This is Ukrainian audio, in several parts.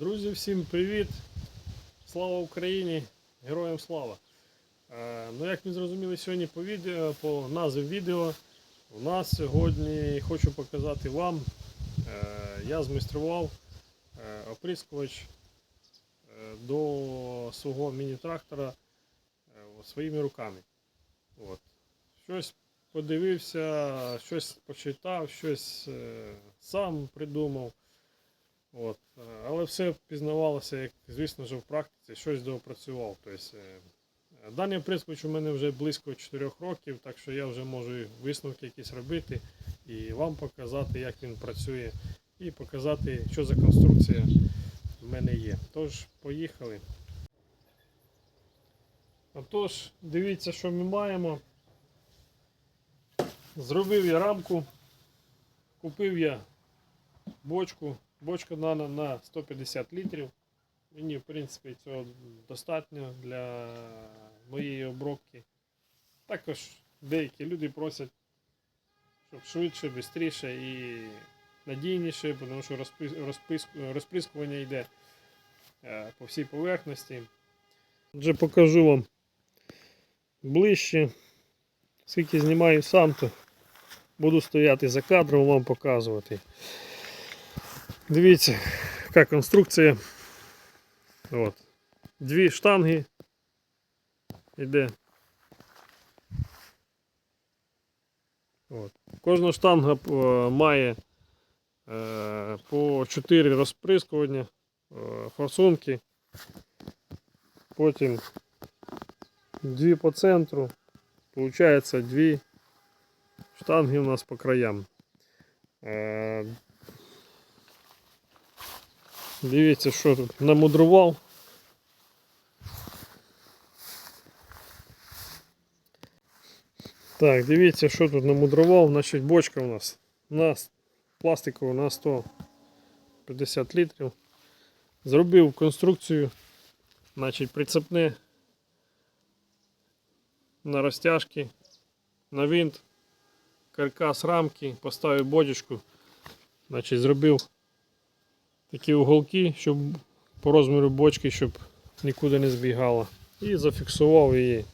Друзі, всім привіт! Слава Україні! Героям слава! Е, Ну, як ми зрозуміли сьогодні по відео, по назві відео, у нас сьогодні хочу показати вам, е, я змайстрував е, оприскувач до свого міні-трактора своїми руками. От. Щось подивився, щось почитав, щось сам придумав. От. е, Але все пізнавалося, як, звісно ж, в практиці, щось доопрацював. Тобто, е, даний оприскувач у мене вже близько 4 років, так що я вже можу висновки якісь робити і вам показати, як він працює, і показати, що за конструкція в мене є. Тож, поїхали. Отож, дивіться, що ми маємо. Зробив я рамку, купив я бочку. Бочка дана на 150 літрів. Мені, в принципі, цього достатньо для моєї обробки. Також деякі люди просять, щоб швидше, швидше і надійніше, тому що розприскування йде е, по всій поверхності. Отже, покажу вам ближче. Скільки знімаю сам, то буду стояти за кадром вам показувати. Дивіться, яка конструкція. От. Дві штанги. Іде. От. Кожна штанга е, має е, по 4 розприскування, е, форсунки. Потім дві по центру. Получається дві штанги у нас по краям. Е, Дивіться, що тут намудрував. Так, дивіться, що тут намудрував. Значить, бочка у нас. У нас пластикова на 150 літрів. Зробив конструкцію, значить, прицепне на розтяжки, на винт, каркас рамки, поставив бодічку, значить, зробив такі уголки, щоб по розміру бочки, щоб нікуди не збігала. І зафіксував її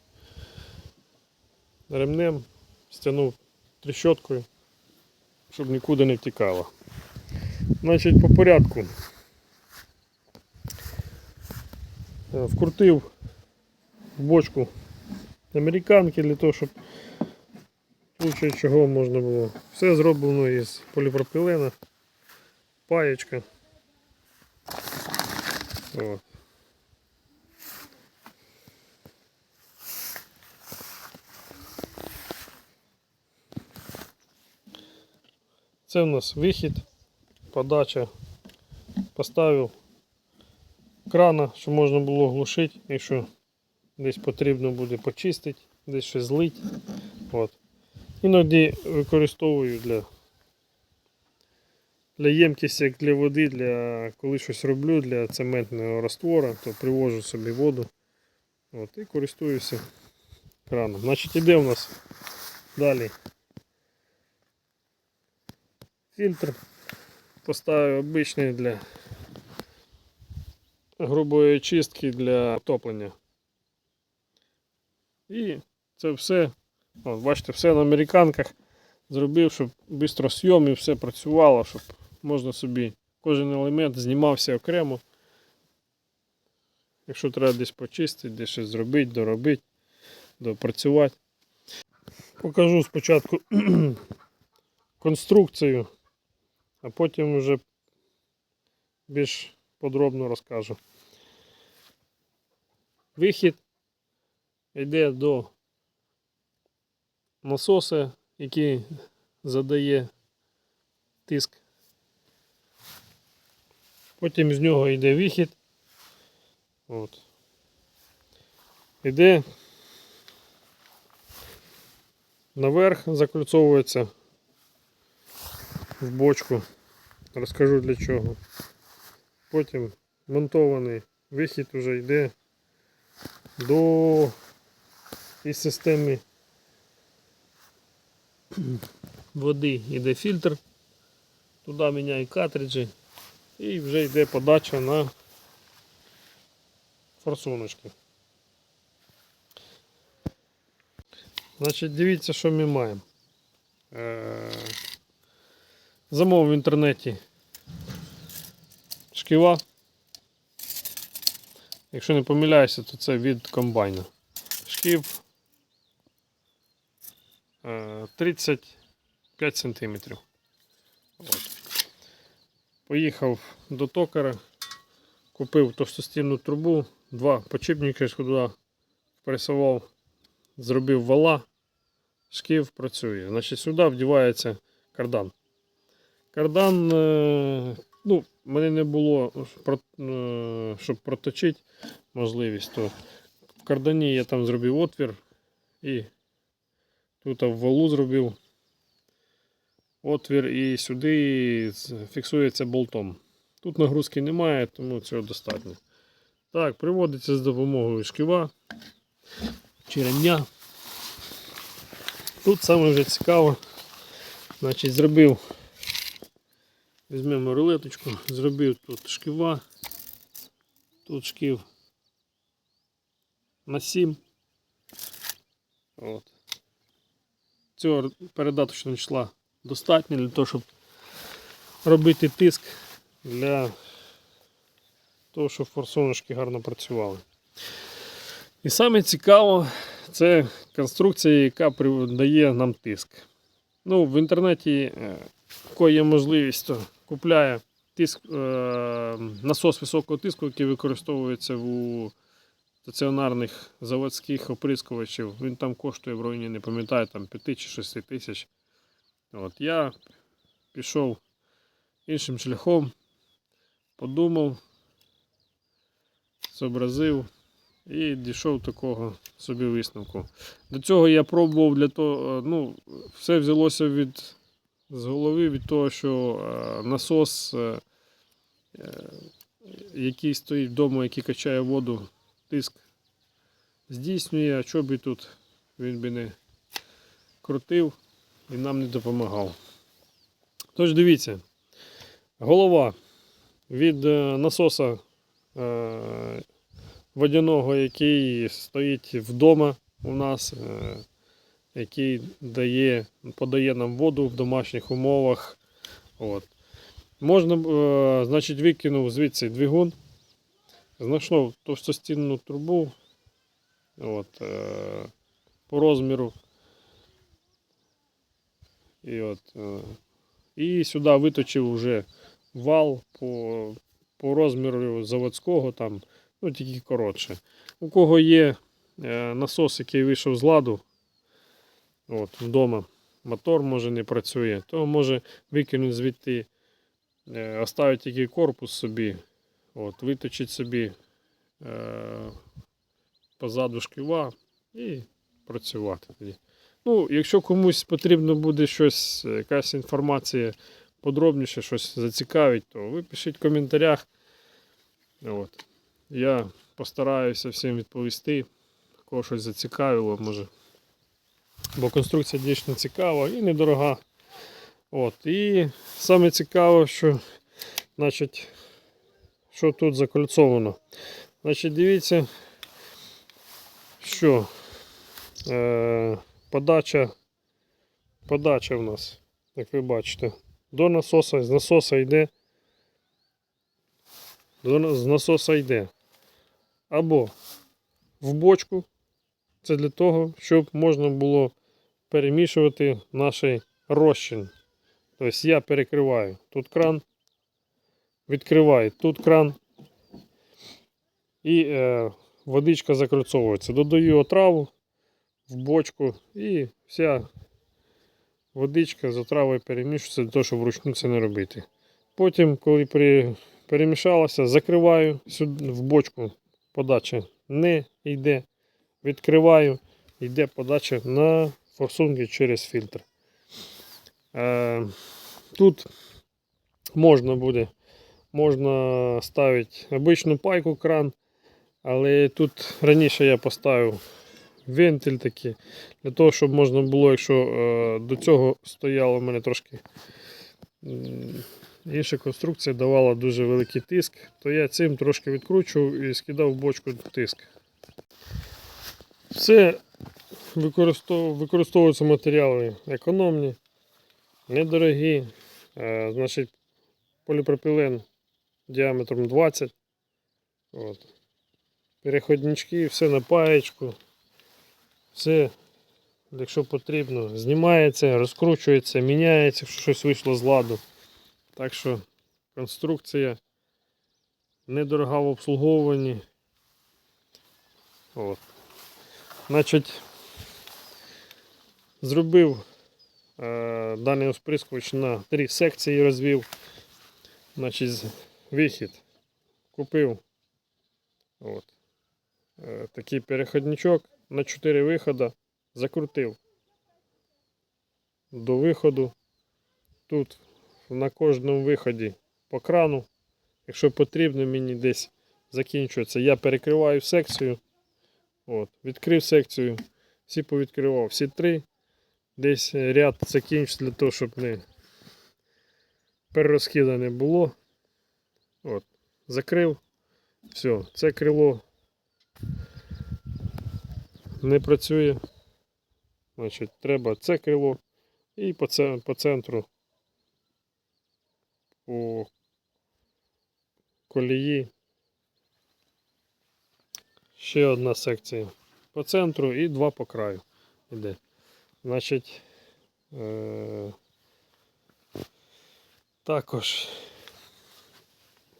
ремнем, стягнув тріщоткою, щоб нікуди не втікала. Значить, по порядку. Е, Вкрутив в бочку американки для того, щоб в чого можна було. Все зроблено із поліпропілена, паєчка. От. Це у нас вихід, подача. Поставив крана, щоб можна було глушити, якщо десь потрібно буде почистити, десь щось злить. От. Іноді використовую для для ємкісті, як для води, для коли щось роблю для цементного раствора, то привожу собі воду от, і користуюся краном. Значить іде у нас далі фільтр. Поставив обичний для грубої чистки для отоплення. І це все, от, бачите, все на американках зробив, щоб швидко зйом і все працювало, щоб можна собі кожен елемент знімався окремо. Якщо треба десь почистити, десь щось зробити, доробити, допрацювати. Покажу спочатку конструкцію, а потім вже більш подробно розкажу. Вихід йде до насоса, який задає тиск. Потім з нього йде вихід. От. Іде наверх, закольцовується в бочку. Розкажу для чого. Потім монтований вихід вже йде до із системи води йде фільтр. Туди міняю картриджі. І вже йде подача на форсуночки. Значить, дивіться, що ми маємо. Е, Замовив в інтернеті шківа. Якщо не помиляюся, то це від комбайна. Шків е, 35 см. От. Поїхав до токара, купив товстостінну трубу, два почіпники сюди пресував, зробив вала, шків працює. Значить, сюди вдівається кардан. Кардан, е, ну, мене не було, е, щоб проточити можливість, то в кардані я там зробив отвір і тут в валу зробив отвір і сюди фіксується болтом. Тут нагрузки немає, тому цього достатньо. Так, приводиться з допомогою шківа чи ремня. Тут саме вже цікаво. Значить, зробив, візьмемо рулеточку, зробив тут шківа, тут шків на 7. От. Цього передаточного числа достатньо для того, щоб робити тиск для того, щоб форсуночки гарно працювали. І саме цікаво, це конструкція, яка дає нам тиск. Ну, в інтернеті, е, є можливість, то купляє тиск, е, насос високого тиску, який використовується у стаціонарних заводських оприскувачів. Він там коштує в районі, не пам'ятаю, там 5 чи 6 тисяч. От, я пішов іншим шляхом, подумав, зобразив і дійшов такого собі висновку. До цього я пробував для того, е, ну, все взялося від, з голови від того, що е, насос, е, який стоїть вдома, який качає воду, тиск здійснює, а що би тут він би не крутив і нам не допомагав. Тож дивіться, голова від е, насоса е, водяного, який стоїть вдома у нас, е, який дає, подає нам воду в домашніх умовах. От. Можна, значить, викинув звідси двигун, знайшов товстостінну трубу от, по розміру. І, от, е, і сюди виточив вже вал по, по розміру заводського, там, ну тільки коротше. У кого є е, насос, який вийшов з ладу, от, вдома, мотор може не працює, то може викинути звідти, е, оставити тільки корпус собі, от, виточити собі позаду шківа і працювати тоді. Ну, якщо комусь потрібно буде щось, якась інформація подробніше, щось зацікавить, то ви пишіть в коментарях. От. Я постараюся всім відповісти. Кого щось зацікавило, може. Бо конструкція дійсно цікава і недорога. От. І саме цікаво, що, значить, що тут закольцовано. Значить, дивіться, що е, подача, подача в нас, як ви бачите, до насоса, з насоса йде. До, з насоса йде. Або в бочку. Це для того, щоб можна було перемішувати наш розчин. Тобто я перекриваю тут кран, відкриваю тут кран. І е, водичка закольцовується. Додаю отраву в бочку і вся водичка з отравою перемішується для того, щоб вручну це не робити. Потім, коли при, перемішалося, закриваю сюди в бочку, подача не йде. Відкриваю, йде подача на форсунки через фільтр. Е, тут можна буде можна ставити обичну пайку кран, але тут раніше я поставив вентиль такий, для того, щоб можна було, якщо е, до цього стояло в мене трошки інша конструкція давала дуже великий тиск, то я цим трошки відкручував і скидав в бочку тиск. Все використов... використовуються матеріали економні, недорогі. Е, значить, поліпропілен діаметром 20. От. Переходнички, все на паєчку. Все, якщо потрібно, знімається, розкручується, міняється, якщо щось вийшло з ладу. Так що конструкція недорога в обслуговуванні. От. Значить, зробив е, даний розприскувач на три секції розвів. Значить, вихід купив от, е, такий переходничок на 4 виходи, закрутив до виходу. Тут на кожному виході по крану. Якщо потрібно мені десь закінчується, я перекриваю секцію. От, відкрив секцію, всі повідкривав, всі три. Десь ряд закінчив для того, щоб не перерозкида не було. От, закрив. Все, це крило не працює. Значить, треба це крило і по, по центру по колії. Ще одна секція по центру і два по краю іде. Значить, е- також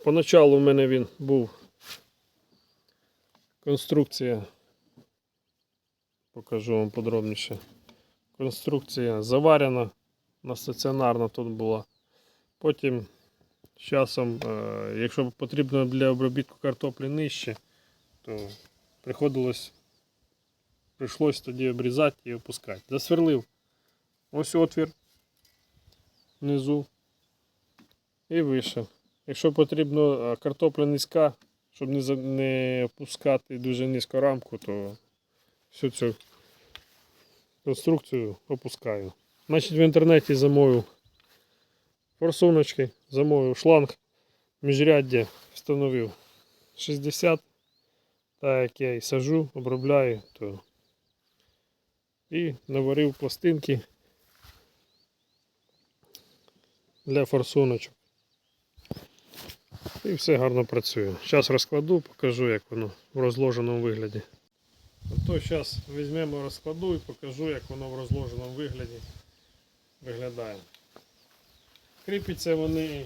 поначалу в мене він був конструкція, покажу вам подробніше. Конструкція заварена на стаціонарна тут була. Потім з часом, е, якщо потрібно для обробітку картоплі нижче, то приходилось прийшлось тоді обрізати і опускати. Засверлив ось отвір внизу і вийшов. Якщо потрібно е, картопля низька, щоб не опускати дуже низько рамку, то всю цю конструкцію опускаю. Значить в інтернеті замовив форсуночки, замовив шланг, міжряддя встановив 60. Так як я і сажу, обробляю, то і наварив пластинки для форсуночок. І все гарно працює. Зараз розкладу, покажу, як воно в розложеному вигляді. То зараз візьмемо розкладу і покажу, як воно в розложеному вигляді виглядає. Кріпиться вони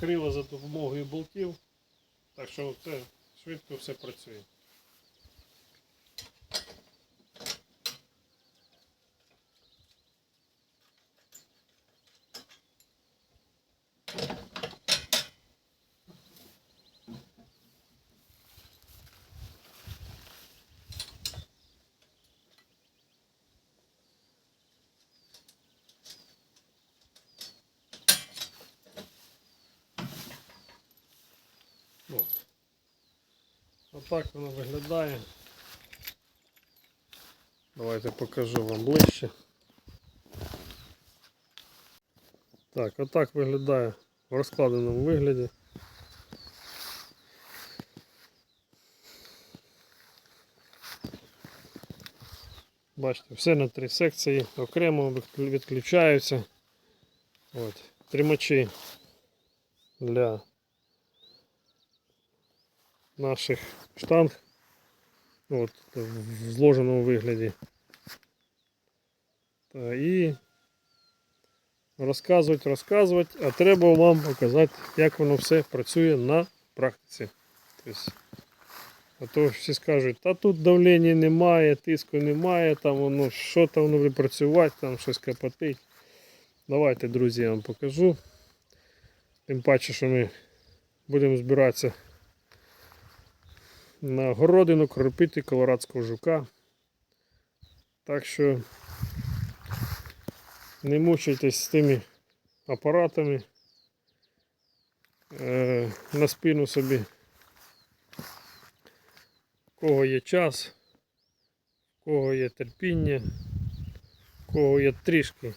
крила за допомогою болтів, так що це швидко все працює. От. Отак воно виглядає. Давайте покажу вам ближче. Так, отак виглядає в розкладеному вигляді. Бачите, все на три секції, окремо відключаються. От, тримачі для наших штанг от, в зложеному вигляді. І розказувати, розказувати, а треба вам показати, як воно все працює на практиці. Тобто, а то всі скажуть, та тут давлення немає, тиску немає, там воно що там воно працювати, там щось капотить. Давайте, друзі, я вам покажу. Тим паче, що ми будемо збиратися на городину кропити колорадського жука. Так що не мучайтесь з тими апаратами е, на спину собі. Кого є час, кого є терпіння, кого є трішки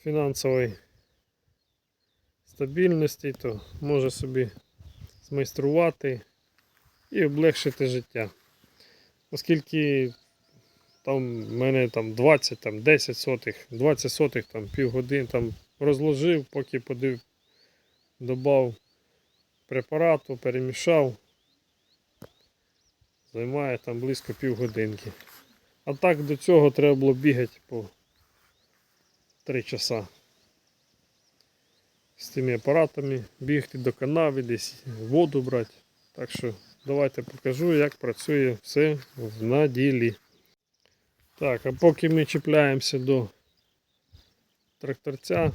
фінансової стабільності, то може собі змайструвати і облегшити життя. Оскільки там в мене там 20, там 10 сотих, 20 сотих, там півгодини там розложив, поки подив, додав препарату, перемішав. Займає там близько півгодинки. А так до цього треба було бігати по 3 часа. З тими апаратами, бігти до канави, десь воду брати. Так що давайте покажу, як працює все в наділі. Так, а поки ми чіпляємося до тракторця,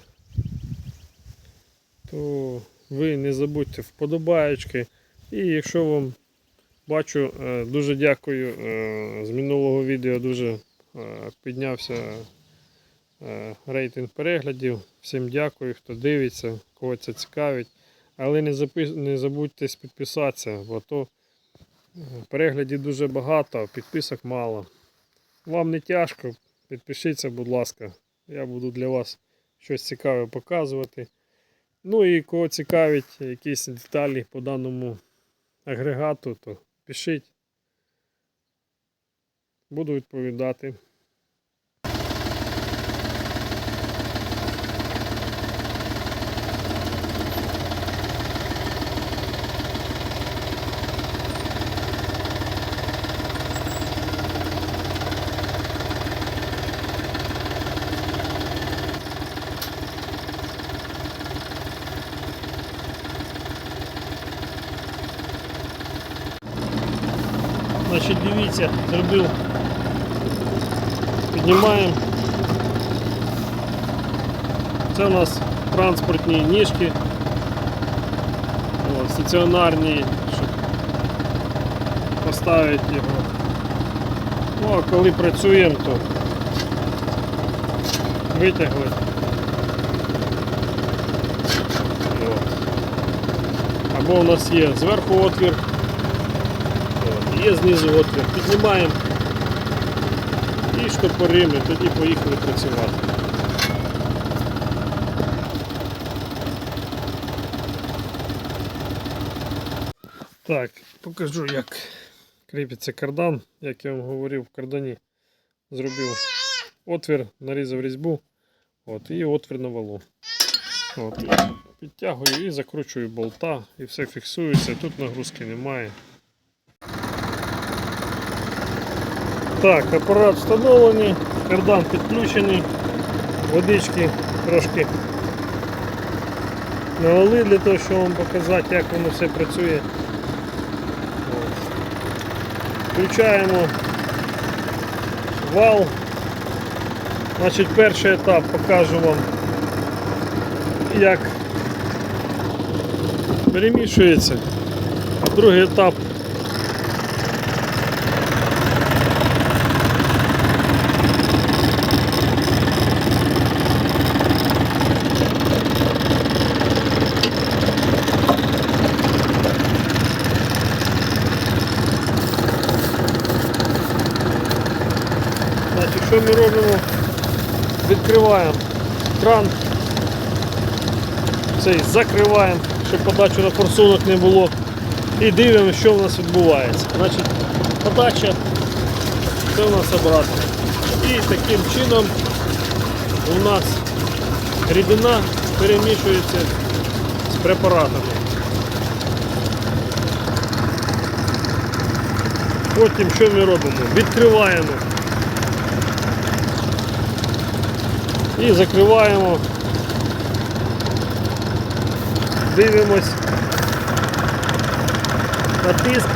то ви не забудьте вподобаєчки. І якщо вам бачу, е, дуже дякую. е, З минулого відео дуже е, піднявся рейтинг переглядів. Всім дякую, хто дивиться, кого це цікавить. Але не, забудьте підписатися, бо то переглядів дуже багато, підписок мало. Вам не тяжко, підпишіться, будь ласка. Я буду для вас щось цікаве показувати. Ну і кого цікавить якісь деталі по даному агрегату, то пишіть. Буду відповідати. Значить, дивіться, зробив. Піднімаємо. Це у нас транспортні ніжки. О, стаціонарні, щоб поставити його. Ну а коли працюємо, то витягли. Або у нас є зверху отвір. Є знизу отвір. Піднімаємо і штопоримо, тоді поїхали працювати. Так, покажу як кріпиться кардан. Як я вам говорив, в кардані зробив отвір, нарізав різьбу от, і отвір на валу. От, підтягую і закручую болта, і все фіксується, тут нагрузки немає. Так, апарат встановлений, кардан підключений, водички трошки навали для того, щоб вам показати, як воно все працює. Включаємо вал. Значить, перший етап покажу вам, як перемішується, а другий етап Значить, що ми робимо? Відкриваємо кран, цей закриваємо, щоб подачу на форсунок не було. І дивимося, що в нас відбувається. Значить, подача, це у нас обратно. І таким чином у нас рідина перемішується з препаратами. Потім що ми робимо? Відкриваємо і закриваємо. Дивимось на тиск.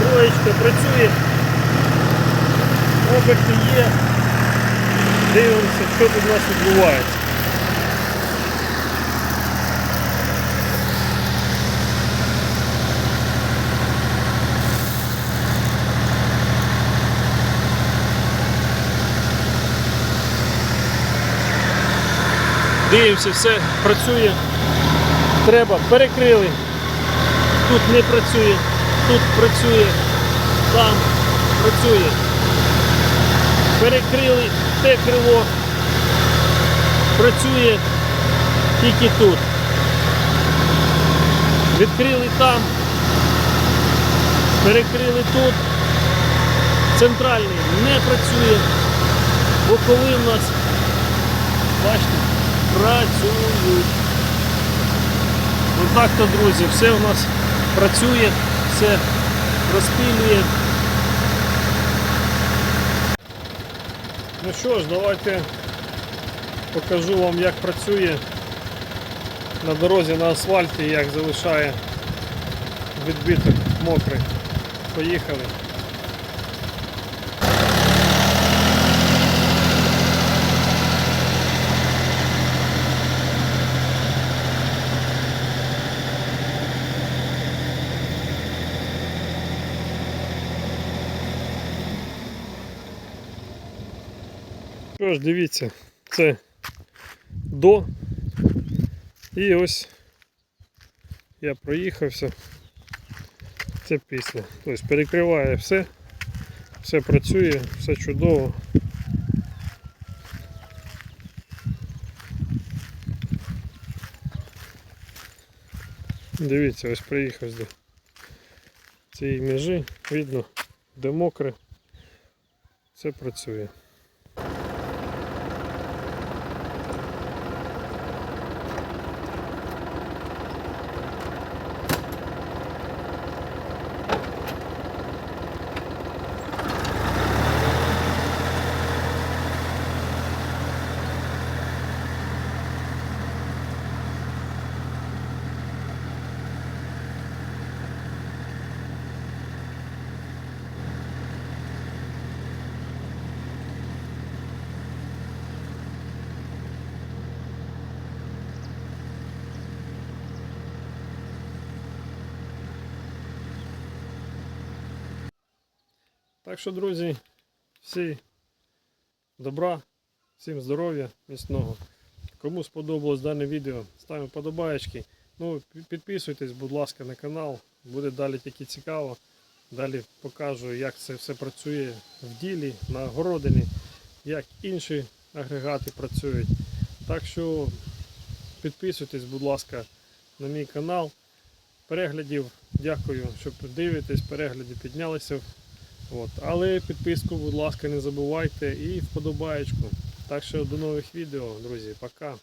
Троєчка працює. Оберти є. Дивимося, що тут у нас відбувається. Дивимося, все працює. Треба, перекрили. Тут не працює, тут працює, там працює. Перекрили те крило, працює тільки тут. Відкрили там, перекрили тут. Центральний не працює. Боковий у нас, бачите, працюють. Отак то, друзі, все у нас працює, все розпилює. Ну що ж, давайте покажу вам, як працює на дорозі на асфальті, як залишає відбиток мокрий. Поїхали. Що ж, дивіться, це до. І ось я проїхався. Це після. Тобто перекриває все, все працює, все чудово. Дивіться, ось приїхав до цієї межі, видно, де мокре, все працює. Так що, друзі, всі добра, всім здоров'я, міцного. Кому сподобалось дане відео, ставимо подобаєчки. Ну, підписуйтесь, будь ласка, на канал. Буде далі тільки цікаво. Далі покажу, як це все працює в ділі, на городині, як інші агрегати працюють. Так що підписуйтесь, будь ласка, на мій канал. Переглядів, дякую, що дивитесь, перегляди піднялися. От. Але підписку, будь ласка, не забувайте і вподобаєчку. Так що до нових відео, друзі. Пока.